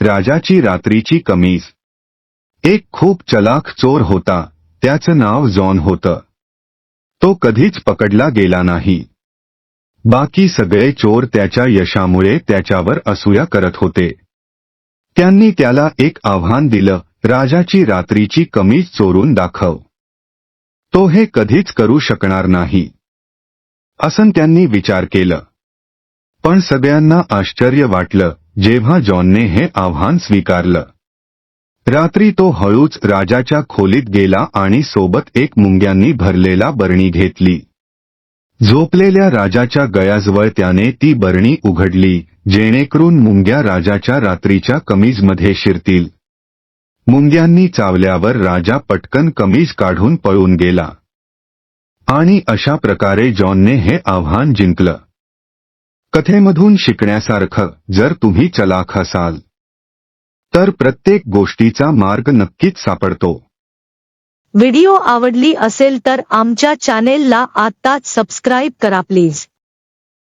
राजाची रात्रीची कमीज. एक खूप चलाख चोर होता त्याचं नाव जॉन होतं. तो कधीच पकडला गेला नाही. बाकी सगळे चोर त्याच्या यशामुळे त्याच्यावर असूया करत होते. त्यांनी त्याला एक आव्हान दिलं राजाची रात्रीची कमीज चोरून दाखव. तो हे कधीच करू शकणार नाही. असं त्यांनी विचार केलं. पण सगळ्यांना आश्चर्य वाटलं जेव्हा जॉनने हे आव्हान स्वीकारलं रात्री तो हळूच राजाच्या खोलीत गेला आणि सोबत एक मुंग्यांनी भरलेला बरणी घेतली. झोपलेल्या राजाच्या गयाजवळ त्याने ती बरणी उघडली जेणेकरून मुंग्या राजाच्या रात्रीच्या कमीजमध्ये शिरतील. मुंग्यांनी चावल्यावर राजा पटकन कमीज काढून पळून गेला. आणि अशा प्रकारे जॉनने हे आव्हान जिंकलं. कथेमधून शिकण्यासारखं जर तुम्ही चलाख असाल तर प्रत्येक गोष्टीचा मार्ग नक्कीच सापडतो. व्हिडिओ आवडली असेल तर आमच्या चॅनेलला आत्ताच सबस्क्राईब करा प्लीज.